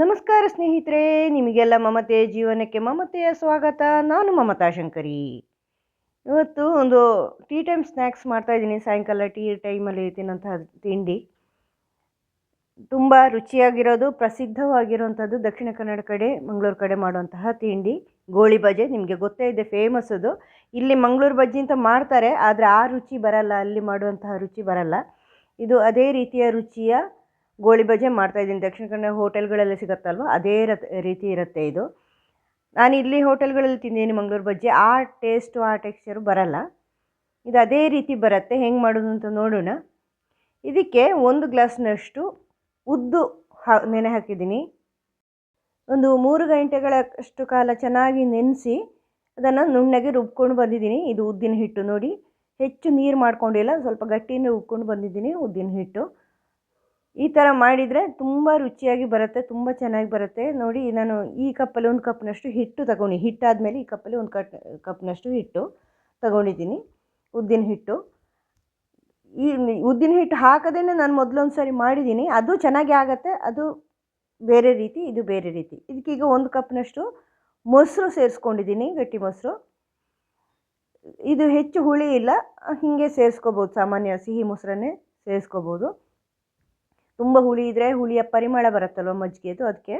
ನಮಸ್ಕಾರ ಸ್ನೇಹಿತರೆ, ನಿಮಗೆಲ್ಲ ಮಮತೆ ಜೀವನಕ್ಕೆ ಮಮತೆಯ ಸ್ವಾಗತ. ನಾನು ಮಮತಾ ಶಂಕರಿ. ಇವತ್ತು ಒಂದು ಟೀ ಟೈಮ್ ಸ್ನ್ಯಾಕ್ಸ್ ಮಾಡ್ತಾ ಇದ್ದೀನಿ. ಸಾಯಂಕಾಲ ಟೀ ಟೈಮಲ್ಲಿ ತಿನ್ನೋಂತಹ ತಿಂಡಿ. ತುಂಬ ರುಚಿಯಾಗಿರೋದು, ಪ್ರಸಿದ್ಧವಾಗಿರುವಂಥದ್ದು ದಕ್ಷಿಣ ಕನ್ನಡ ಕಡೆ, ಮಂಗಳೂರು ಕಡೆ ಮಾಡುವಂತಹ ತಿಂಡಿ. ಗೋಳಿ ಬಜೆ, ನಿಮಗೆ ಗೊತ್ತೇ ಇದೆ ಫೇಮಸ್ ಅದು ಇಲ್ಲಿ ಮಂಗಳೂರು ಬಜ್ಜಿ ಅಂತ ಮಾಡ್ತಾರೆ, ಆದರೆ ಆ ರುಚಿ ಬರಲ್ಲ. ಅಲ್ಲಿ ಮಾಡುವಂತಹ ರುಚಿ ಬರಲ್ಲ. ಇದು ಅದೇ ರೀತಿಯ ರುಚಿಯ ಗೋಳಿ ಬಜೆ ಮಾಡ್ತಾಯಿದ್ದೀನಿ ದಕ್ಷಿಣ ಕನ್ನಡ ಹೋಟೆಲ್ಗಳಲ್ಲಿ ಸಿಗುತ್ತಲ್ವ? ಅದೇ ರತ್, ರೀತಿ ಇರುತ್ತೆ ಇದು. ನಾನು ಇಲ್ಲಿ ಹೋಟೆಲ್ಗಳಲ್ಲಿ ತಿಂದಿದ್ದೀನಿ ಮಂಗಳೂರು ಬಜ್ಜಿ. ಆ ಟೇಸ್ಟು, ಆ ಟೆಕ್ಸ್ಚರು ಬರಲ್ಲ. ಇದು ಅದೇ ರೀತಿ ಬರುತ್ತೆ. ಹೆಂಗೆ ಮಾಡೋದು ಅಂತ ನೋಡೋಣ. ಇದಕ್ಕೆ ಒಂದು ಗ್ಲಾಸ್ನಷ್ಟು ಉದ್ದು ಹಾ, ನೆನೆ ಹಾಕಿದ್ದೀನಿ. ಒಂದು ಮೂರು ಗಂಟೆಗಳಷ್ಟು ಕಾಲ ಚೆನ್ನಾಗಿ ನೆನೆಸಿ ಅದನ್ನು ನುಣ್ಣಗೆ ರುಬ್ಕೊಂಡು ಬಂದಿದ್ದೀನಿ. ಇದು ಉದ್ದಿನ ಹಿಟ್ಟು ನೋಡಿ. ಹೆಚ್ಚು ನೀರು ಮಾಡ್ಕೊಂಡಿಲ್ಲ. ಸ್ವಲ್ಪ ಗಟ್ಟಿನೇ ರುಬ್ಕೊಂಡು ಬಂದಿದ್ದೀನಿ ಉದ್ದಿನ ಹಿಟ್ಟು. ಈ ಥರ ಮಾಡಿದರೆ ತುಂಬ ರುಚಿಯಾಗಿ ಬರುತ್ತೆ, ತುಂಬ ಚೆನ್ನಾಗಿ ಬರುತ್ತೆ. ನೋಡಿ, ನಾನು ಈ ಕಪ್ಪಲ್ಲಿ ಒಂದು ಕಪ್ನಷ್ಟು ಹಿಟ್ಟು ತಗೊಂಡು ಹಿಟ್ಟಾದಮೇಲೆ ಈ ಕಪ್ಪಲ್ಲಿ ಒಂದು ಕಟ್, ಕಪ್ನಷ್ಟು ಹಿಟ್ಟು ತಗೊಂಡಿದ್ದೀನಿ ಉದ್ದಿನ ಹಿಟ್ಟು. ಈ ಉದ್ದಿನ ಹಿಟ್ಟು ಹಾಕದೇ ನಾನು ಮೊದಲೊಂದು ಸಾರಿ ಮಾಡಿದ್ದೀನಿ ಅದು ಚೆನ್ನಾಗಿ ಆಗುತ್ತೆ, ಅದು ಬೇರೆ ರೀತಿ, ಇದು ಬೇರೆ ರೀತಿ. ಇದಕ್ಕೀಗ ಒಂದು ಕಪ್ನಷ್ಟು ಮೊಸರು ಸೇರಿಸ್ಕೊಂಡಿದ್ದೀನಿ ಗಟ್ಟಿ ಮೊಸರು. ಇದು ಹೆಚ್ಚು ಹುಳಿ ಇಲ್ಲ, ಹೀಗೆ ಸೇರಿಸ್ಕೋಬೋದು, ಸಾಮಾನ್ಯ ಸಿಹಿ ಮೊಸರನ್ನೇ ಸೇರಿಸ್ಕೋಬೋದು. ತುಂಬ ಹುಳಿ ಇದ್ದರೆ ಹುಳಿಯ ಪರಿಮಳ ಬರುತ್ತಲ್ವ ಮಜ್ಜಿಗೆದು, ಅದಕ್ಕೆ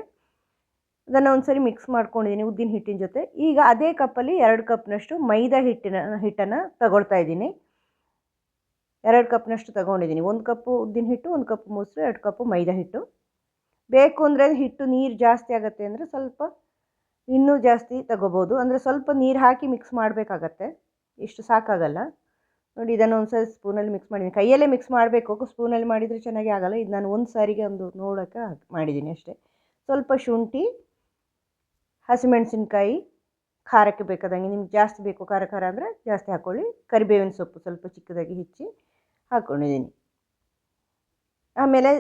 ಅದನ್ನು ಒಂದು ಸರಿ ಮಿಕ್ಸ್ ಮಾಡ್ಕೊಂಡಿದ್ದೀನಿ ಉದ್ದಿನ ಹಿಟ್ಟಿನ ಜೊತೆ. ಈಗ ಅದೇ ಕಪ್ಪಲ್ಲಿ ಎರಡು ಕಪ್ನಷ್ಟು ಮೈದಾ ಹಿಟ್ಟಿನ, ಹಿಟ್ಟನ್ನು ತಗೊಳ್ತಾ ಇದ್ದೀನಿ. ಎರಡು ಕಪ್ನಷ್ಟು ತಗೊಂಡಿದ್ದೀನಿ ಒಂದು ಕಪ್ಪು ಉದ್ದಿನ ಹಿಟ್ಟು, ಒಂದು ಕಪ್ ಮೊಸರು, ಎರಡು ಕಪ್ಪು ಮೈದಾ ಹಿಟ್ಟು. ಬೇಕು ಅಂದರೆ ಹಿಟ್ಟು ನೀರು ಜಾಸ್ತಿ ಆಗುತ್ತೆ ಅಂದರೆ ಸ್ವಲ್ಪ ಇನ್ನೂ ಜಾಸ್ತಿ ತಗೋಬೋದು. ಅಂದರೆ ಸ್ವಲ್ಪ ನೀರು ಹಾಕಿ ಮಿಕ್ಸ್ ಮಾಡಬೇಕಾಗತ್ತೆ. ಇಷ್ಟು ಸಾಕಾಗಲ್ಲ. ನೋಡಿ, ಇದನ್ನು ಒಂದು ಸಾರಿ ಸ್ಪೂನಲ್ಲಿ ಮಿಕ್ಸ್ ಮಾಡಿದ್ದೀನಿ ಕೈಯಲ್ಲೇ ಮಿಕ್ಸ್ ಮಾಡಬೇಕು ಸ್ಪೂನಲ್ಲಿ ಮಾಡಿದರೆ ಚೆನ್ನಾಗಿ ಆಗಲ್ಲ. ಇದು ನಾನು ಒಂದು ಸಾರಿಗೆ ಒಂದು ನೋಡೋಕ್ಕೆ ಮಾಡಿದ್ದೀನಿ ಅಷ್ಟೇ. ಸ್ವಲ್ಪ ಶುಂಠಿ, ಹಸಿಮೆಣಸಿನ್ಕಾಯಿ, ಖಾರಕ್ಕೆ ಬೇಕಾದಂಗೆ, ನಿಮ್ಗೆ ಜಾಸ್ತಿ ಬೇಕು ಖಾರ ಖಾರ ಅಂದರೆ ಜಾಸ್ತಿ ಹಾಕ್ಕೊಳ್ಳಿ ಕರಿಬೇವಿನ ಸೊಪ್ಪು ಸ್ವಲ್ಪ ಚಿಕ್ಕದಾಗಿ ಹೆಚ್ಚಿ ಹಾಕ್ಕೊಂಡಿದ್ದೀನಿ ಆಮೇಲೆ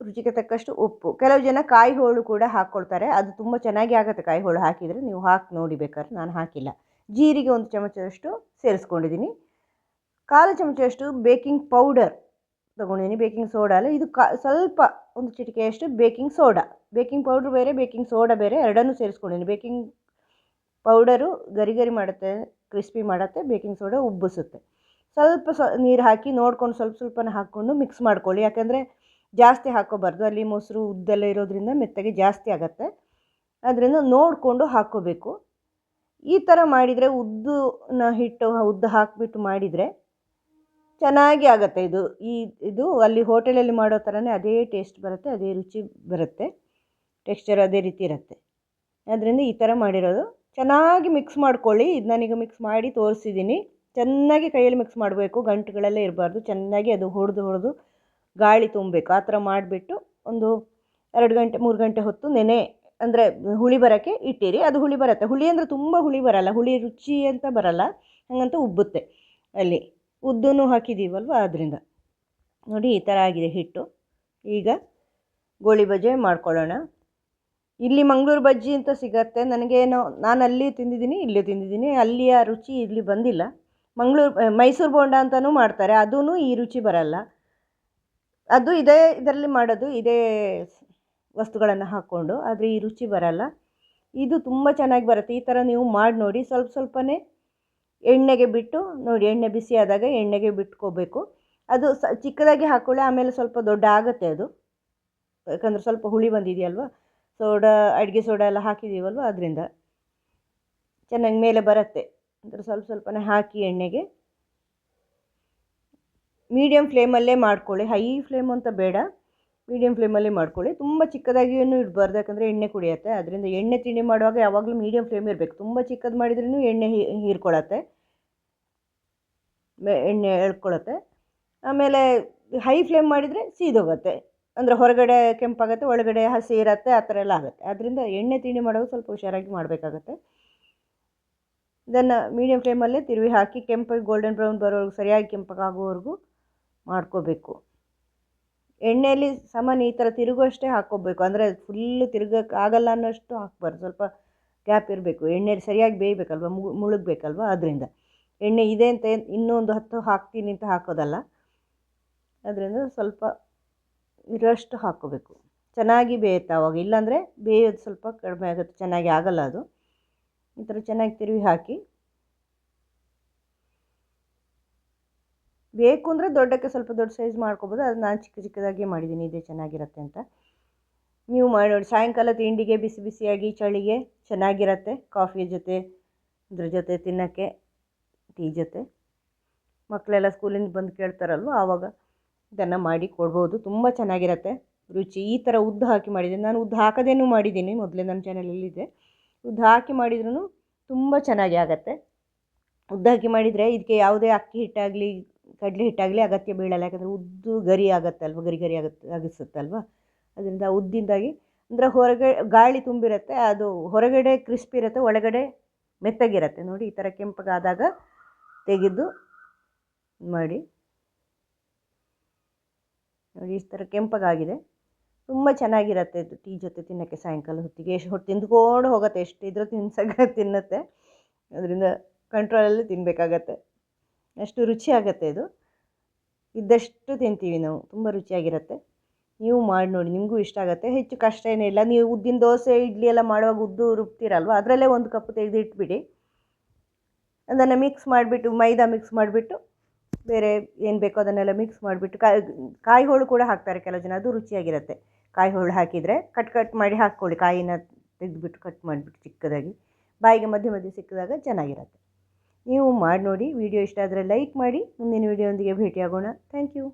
ರುಚಿಗೆ ತಕ್ಕಷ್ಟು ಉಪ್ಪು. ಕೆಲವು ಜನ ಕಾಯಿ ಹೋಳು ಕೂಡ ಹಾಕ್ಕೊಳ್ತಾರೆ ಅದು ತುಂಬ ಚೆನ್ನಾಗಿ ಆಗುತ್ತೆ ಕಾಯಿ ಹೋಳು ಹಾಕಿದರೆ. ನೀವು ಹಾಕಿ ನೋಡಿ ಬೇಕಾದ್ರೆ, ನಾನು ಹಾಕಿಲ್ಲ. ಜೀರಿಗೆ ಒಂದು ಚಮಚದಷ್ಟು ಸೇರಿಸ್ಕೊಂಡಿದ್ದೀನಿ ಕಾಲು ಚಮಚದಷ್ಟು ಬೇಕಿಂಗ್ ಪೌಡರ್ ತೊಗೊಂಡಿದ್ದೀನಿ, ಬೇಕಿಂಗ್ ಸೋಡಾ ಅಲ್ಲ. ಇದು ಕಾ, ಸ್ವಲ್ಪ ಒಂದು ಚಿಟಿಕೆಯಷ್ಟು ಬೇಕಿಂಗ್ ಸೋಡಾ. ಬೇಕಿಂಗ್ ಪೌಡ್ರ್ ಬೇರೆ, ಬೇಕಿಂಗ್ ಸೋಡಾ ಬೇರೆ, ಎರಡನ್ನೂ ಸೇರಿಸ್ಕೊಂಡಿದ್ದೀನಿ. ಬೇಕಿಂಗ್ ಪೌಡರು ಗರಿ ಗರಿ ಮಾಡುತ್ತೆ, ಕ್ರಿಸ್ಪಿ ಮಾಡುತ್ತೆ, ಬೇಕಿಂಗ್ ಸೋಡಾ ಉಬ್ಬಿಸುತ್ತೆ. ಸ್ವಲ್ಪ ಸ್ವ ನೀರು ಹಾಕಿ ನೋಡ್ಕೊಂಡು ಸ್ವಲ್ಪ ಸ್ವಲ್ಪನೇ ಹಾಕ್ಕೊಂಡು ಮಿಕ್ಸ್ ಮಾಡ್ಕೊಳ್ಳಿ. ಯಾಕಂದರೆ ಜಾಸ್ತಿ ಹಾಕೋಬಾರ್ದು ಅಲ್ಲಿ ಮೊಸರು ಉದ್ದೆಲ್ಲ ಇರೋದ್ರಿಂದ ಮೆತ್ತಗೆ ಜಾಸ್ತಿ ಆಗುತ್ತೆ. ಅದರಿಂದ ನೋಡಿಕೊಂಡು ಹಾಕ್ಕೋಬೇಕು. ಈ ಥರ ಮಾಡಿದರೆ ಉದ್ದನ್ನ ಹಿಟ್ಟು ಉದ್ದು ಹಾಕಿಬಿಟ್ಟು ಮಾಡಿದರೆ ಚೆನ್ನಾಗಿ ಆಗುತ್ತೆ ಇದು. ಈ ಇದು ಅಲ್ಲಿ ಹೋಟೆಲಲ್ಲಿ ಮಾಡೋ ಥರನೇ ಅದೇ ಟೇಸ್ಟ್ ಬರುತ್ತೆ, ಅದೇ ರುಚಿ ಬರುತ್ತೆ, ಟೆಕ್ಸ್ಚರ್ ಅದೇ ರೀತಿ ಇರುತ್ತೆ. ಅದರಿಂದ ಈ ಥರ ಮಾಡಿರೋದು. ಚೆನ್ನಾಗಿ ಮಿಕ್ಸ್ ಮಾಡ್ಕೊಳ್ಳಿ. ಇದು ನಾನೀಗ ಮಿಕ್ಸ್ ಮಾಡಿ ತೋರಿಸಿದ್ದೀನಿ ಚೆನ್ನಾಗಿ ಕೈಯಲ್ಲಿ ಮಿಕ್ಸ್ ಮಾಡಬೇಕು. ಗಂಟುಗಳೆಲ್ಲ ಇರಬಾರ್ದು. ಚೆನ್ನಾಗಿ ಅದು ಹೊಡೆದು ಹೊಡೆದು ಗಾಳಿ ತುಂಬಬೇಕು. ಆ ಥರ ಮಾಡಿಬಿಟ್ಟು ಒಂದು ಎರಡು ಗಂಟೆ, ಮೂರು ಗಂಟೆ ಹೊತ್ತು ನೆನೆ, ಅಂದರೆ ಹುಳಿ ಬರೋಕ್ಕೆ ಇಟ್ಟಿರಿ. ಅದು ಹುಳಿ ಬರುತ್ತೆ. ಹುಳಿ ಅಂದರೆ ತುಂಬ ಹುಳಿ ಬರಲ್ಲ. ಹುಳಿ ರುಚಿ ಅಂತ ಬರಲ್ಲ. ಹಾಗಂತ ಉಬ್ಬುತ್ತೆ ಅಲ್ಲಿ. ಉದ್ದೂ ಹಾಕಿದ್ದೀವಲ್ವ ಅದರಿಂದ ನೋಡಿ, ಈ ಥರ ಆಗಿದೆ ಹಿಟ್ಟು. ಈಗ ಗೋಳಿ ಬಜೆ ಮಾಡ್ಕೊಳ್ಳೋಣ. ಇಲ್ಲಿ ಮಂಗಳೂರು ಬಜ್ಜಿ ಅಂತ ಸಿಗತ್ತೆ. ನನಗೇನೋ, ನಾನು ಅಲ್ಲಿ ತಿಂದಿದ್ದೀನಿ, ಇಲ್ಲಿ ತಿಂದಿದ್ದೀನಿ. ಅಲ್ಲಿಯ ರುಚಿ ಇಲ್ಲಿ ಬಂದಿಲ್ಲ. ಮಂಗಳೂರು ಮೈಸೂರು ಬೋಂಡ ಅಂತಲೂ ಮಾಡ್ತಾರೆ. ಅದೂ ಈ ರುಚಿ ಬರಲ್ಲ. ಅದು ಇದೇ ಇದರಲ್ಲಿ ಮಾಡೋದು, ಇದೇ ವಸ್ತುಗಳನ್ನು ಹಾಕ್ಕೊಂಡು, ಆದರೆ ಈ ರುಚಿ ಬರಲ್ಲ. ಇದು ತುಂಬ ಚೆನ್ನಾಗಿ ಬರುತ್ತೆ. ಈ ಥರ ನೀವು ಮಾಡಿ ನೋಡಿ. ಸ್ವಲ್ಪ ಸ್ವಲ್ಪನೇ ಎಣ್ಣೆಗೆ ಬಿಟ್ಟು, ನೋಡಿ ಎಣ್ಣೆ ಬಿಸಿ ಆದಾಗ ಎಣ್ಣೆಗೆ ಬಿಟ್ಕೋಬೇಕು. ಅದು ಸ ಚಿಕ್ಕದಾಗಿ ಹಾಕೊಳ್ಳಿ, ಆಮೇಲೆ ಸ್ವಲ್ಪ ದೊಡ್ಡ ಆಗುತ್ತೆ ಅದು. ಯಾಕಂದರೆ ಸ್ವಲ್ಪ ಹುಳಿ ಬಂದಿದೆಯಲ್ವ? ಸೋಡಾ, ಅಡುಗೆ ಸೋಡಾ ಎಲ್ಲ ಹಾಕಿದ್ದೀವಲ್ವ ಅದರಿಂದ? ಚೆನ್ನಾಗಿ ಮೇಲೆ ಬರುತ್ತೆ. ಅಂದರೆ ಸ್ವಲ್ಪ ಸ್ವಲ್ಪನೇ ಹಾಕಿ ಎಣ್ಣೆಗೆ. ಮೀಡಿಯಮ್ ಫ್ಲೇಮಲ್ಲೇ ಮಾಡ್ಕೊಳ್ಳಿ. ಹೈ ಫ್ಲೇಮ್ ಅಂತ ಬೇಡ. ಮೀಡಿಯಮ್ ಫ್ಲೇಮಲ್ಲಿ ಮಾಡ್ಕೊಳ್ಳಿ. ತುಂಬ ಚಿಕ್ಕದಾಗಿಯೂ ಇಡಬಾರ್ದು ಯಾಕಂದರೆ ಎಣ್ಣೆ ಕುಡಿಯುತ್ತೆ. ಅದರಿಂದ ಎಣ್ಣೆ ತಿಂಡಿ ಮಾಡುವಾಗ ಯಾವಾಗಲೂ ಮೀಡಿಯಮ್ ಫ್ಲೇಮ್ ಇರಬೇಕು. ತುಂಬ ಚಿಕ್ಕದು ಮಾಡಿದ್ರೂ ಎಣ್ಣೆ ಹೀರ್ಕೊಳ್ಳುತ್ತೆ. ಎಣ್ಣೆ ಎಳ್ಕೊಳತ್ತೆ ಆಮೇಲೆ ಹೈ ಫ್ಲೇಮ್ ಮಾಡಿದರೆ ಸೀದೋಗುತ್ತೆ. ಅಂದರೆ ಹೊರಗಡೆ ಕೆಂಪಾಗುತ್ತೆ, ಒಳಗಡೆ ಹಸಿ ಇರುತ್ತೆ, ಆ ಥರ ಎಲ್ಲ ಆಗುತ್ತೆ. ಅದರಿಂದ ಎಣ್ಣೆ ತಿಂಡಿ ಮಾಡುವಾಗ ಸ್ವಲ್ಪ ಹುಷಾರಾಗಿ ಮಾಡಬೇಕಾಗತ್ತೆ. ಇದನ್ನು ಮೀಡಿಯಮ್ ಫ್ಲೇಮಲ್ಲೇ ತಿರುವಿ ಹಾಕಿ, ಕೆಂಪಾಗಿ ಗೋಲ್ಡನ್ ಬ್ರೌನ್ ಬರೋವರೆಗೂ, ಸರಿಯಾಗಿ ಕೆಂಪಗಾಗುವವರೆಗೂ ಮಾಡ್ಕೋಬೇಕು. ಎಣ್ಣೆಯಲ್ಲಿ ಸಾಮಾನ್ಯ ಈ ಥರ ತಿರುಗುವಷ್ಟೇ ಹಾಕ್ಕೊಬೇಕು. ಅಂದರೆ ಫುಲ್ಲು ತಿರುಗಕ್ಕೆ ಆಗಲ್ಲ ಅನ್ನೋಷ್ಟು ಹಾಕ್ಬಾರ್ದು. ಸ್ವಲ್ಪ ಗ್ಯಾಪ್ ಇರಬೇಕು. ಎಣ್ಣೆ ಸರಿಯಾಗಿ ಬೇಯಬೇಕಲ್ವ? ಮುಳುಗಬೇಕಲ್ವ? ಅದರಿಂದ. ಎಣ್ಣೆ ಇದೆ ಅಂತ ಇನ್ನೂ ಒಂದು ಹತ್ತು ಹಾಕ್ತೀನಿ ಅಂತ ಹಾಕೋದಲ್ಲ. ಅದರಿಂದ ಸ್ವಲ್ಪ ಇರೋಷ್ಟು ಹಾಕ್ಕೋಬೇಕು. ಚೆನ್ನಾಗಿ ಬೇಯುತ್ತೆ ಆವಾಗ ಇಲ್ಲಾಂದರೆ ಬೇಯೋದು ಸ್ವಲ್ಪ ಕಡಿಮೆ ಆಗುತ್ತೆ. ಚೆನ್ನಾಗಿ ಆಗಲ್ಲ ಅದು. ಈ ಥರ ಚೆನ್ನಾಗಿ ತಿರುವಿ ಹಾಕಿ ಬೇಕು ಅಂದರೆ ದೊಡ್ಡಕ್ಕೆ ಸ್ವಲ್ಪ ದೊಡ್ಡ ಸೈಜ್ ಮಾಡ್ಕೊಬೋದು. ಅದು ನಾನು ಚಿಕ್ಕ ಚಿಕ್ಕದಾಗಿ ಮಾಡಿದ್ದೀನಿ ಇದೇ ಚೆನ್ನಾಗಿರುತ್ತೆ ಅಂತ. ನೀವು ಮಾಡಿ ನೋಡಿ. ಸಾಯಂಕಾಲ ತಿಂಡಿಗೆ ಬಿಸಿ ಬಿಸಿಯಾಗಿ ಚಳಿಗೆ ಚೆನ್ನಾಗಿರತ್ತೆ. ಕಾಫಿ ಜೊತೆ ಇದ್ರ ಜೊತೆ ತಿನ್ನೋಕ್ಕೆ ಟೀ ಜೊತೆ. ಮಕ್ಕಳೆಲ್ಲ ಸ್ಕೂಲಿಂದ ಬಂದು ಕೇಳ್ತಾರಲ್ವ? ಆವಾಗ ಇದನ್ನು ಮಾಡಿ ಕೊಡ್ಬೋದು. ತುಂಬ ಚೆನ್ನಾಗಿರತ್ತೆ. ರುಚಿ. ಈ ಥರ ಉದ್ದು ಹಾಕಿ ಮಾಡಿದ್ದೀನಿ. ನಾನು ಉದ್ದು ಹಾಕದೇನೂ ಮಾಡಿದ್ದೀನಿ. ಮೊದಲೇ ನನ್ನ ಚಾನಲಲ್ಲಿದೆ ಉದ್ದು ಹಾಕಿ ಮಾಡಿದ್ರೂ ತುಂಬ ಚೆನ್ನಾಗಿ ಆಗತ್ತೆ. ಉದ್ದು ಹಾಕಿ ಮಾಡಿದರೆ ಇದಕ್ಕೆ ಯಾವುದೇ ಅಕ್ಕಿ ಹಿಟ್ಟಾಗಲಿ ಕಡಲೆ ಹಿಟ್ಟಾಗಲಿ ಅಗತ್ಯ ಬೀಳಲ್ಲ. ಯಾಕಂದರೆ ಉದ್ದು ಗರಿ ಆಗುತ್ತಲ್ವ, ಗರಿ ಗರಿ ಆಗುತ್ತೆ ಆಗಿಸುತ್ತಲ್ವ ಅದರಿಂದ ಉದ್ದಿಂದಾಗಿ, ಅಂದರೆ ಹೊರಗೆ ಗಾಳಿ ತುಂಬಿರುತ್ತೆ, ಅದು ಹೊರಗಡೆ ಕ್ರಿಸ್ಪಿ ಇರುತ್ತೆ, ಒಳಗಡೆ ಮೆತ್ತಗಿರುತ್ತೆ. ನೋಡಿ, ಈ ಥರ ಕೆಂಪಗಾದಾಗ ತೆಗೆದು ಮಾಡಿ. ನೋಡಿ ಈ ಥರ ಕೆಂಪಗಾಗಿದೆ. ತುಂಬ ಚೆನ್ನಾಗಿರುತ್ತೆ ಇದು ಟೀ ಜೊತೆ ತಿನ್ನೋಕ್ಕೆ ಸಾಯಂಕಾಲ ಹೊತ್ತಿಗೆ. ಎಷ್ಟು ಹೊಟ್ಟು ತಿಂದ್ಕೊಂಡು ಹೋಗುತ್ತೆ, ಎಷ್ಟು ಇದ್ರೂ ತಿನ್ಸಕ್ಕೆ ತಿನ್ನುತ್ತೆ. ಅದರಿಂದ ಕಂಟ್ರೋಲಲ್ಲಿ ತಿನ್ನಬೇಕಾಗತ್ತೆ ಅಷ್ಟು ರುಚಿಯಾಗತ್ತೆ ಇದು ಇದ್ದಷ್ಟು ತಿಂತೀವಿ ನಾವು, ತುಂಬ ರುಚಿಯಾಗಿರುತ್ತೆ. ನೀವು ಮಾಡಿ ನೋಡಿ, ನಿಮಗೂ ಇಷ್ಟ ಆಗುತ್ತೆ. ಹೆಚ್ಚು ಕಷ್ಟ ಏನಿಲ್ಲ ನೀವು ಉದ್ದಿನ ದೋಸೆ, ಇಡ್ಲಿ ಎಲ್ಲ ಮಾಡುವಾಗ ಉದ್ದು ರುಬ್ತೀರಲ್ವ? ಅದರಲ್ಲೇ ಒಂದು ಕಪ್ ತೆಗೆದು ಇಟ್ಬಿಡಿ ಅದನ್ನು ಮಿಕ್ಸ್ ಮಾಡಿಬಿಟ್ಟು, ಮೈದಾ ಮಿಕ್ಸ್ ಮಾಡಿಬಿಟ್ಟು, ಬೇರೆ ಏನು ಬೇಕೋ ಅದನ್ನೆಲ್ಲ ಮಿಕ್ಸ್ ಮಾಡಿಬಿಟ್ಟು ಕಾಯಿ ಕಾಯಿ ಹೋಳು ಕೂಡ ಹಾಕ್ತಾರೆ ಕೆಲವು ಜನ. ಅದು ರುಚಿಯಾಗಿರುತ್ತೆ. ಕಾಯಿ ಹೋಳು ಹಾಕಿದರೆ ಕಟ್ ಕಟ್ ಮಾಡಿ ಹಾಕ್ಕೊಳ್ಳಿ. ಕಾಯಿನ ತೆಗೆದುಬಿಟ್ಟು ಕಟ್ ಮಾಡಿಬಿಟ್ಟು ಚಿಕ್ಕದಾಗಿ. ಬಾಯಿಗೆ ಮಧ್ಯೆ ಮಧ್ಯೆ ಸಿಕ್ಕಿದಾಗ ಚೆನ್ನಾಗಿರುತ್ತೆ. ನೀವು ಮಾಡಿ ನೋಡಿ ವಿಡಿಯೋ ಇಷ್ಟ ಆದರೆ ಲೈಕ್ ಮಾಡಿ ಮುಂದಿನ ವಿಡಿಯೋದೊಂದಿಗೆ ಭೇಟಿಯಾಗೋಣ. Thank you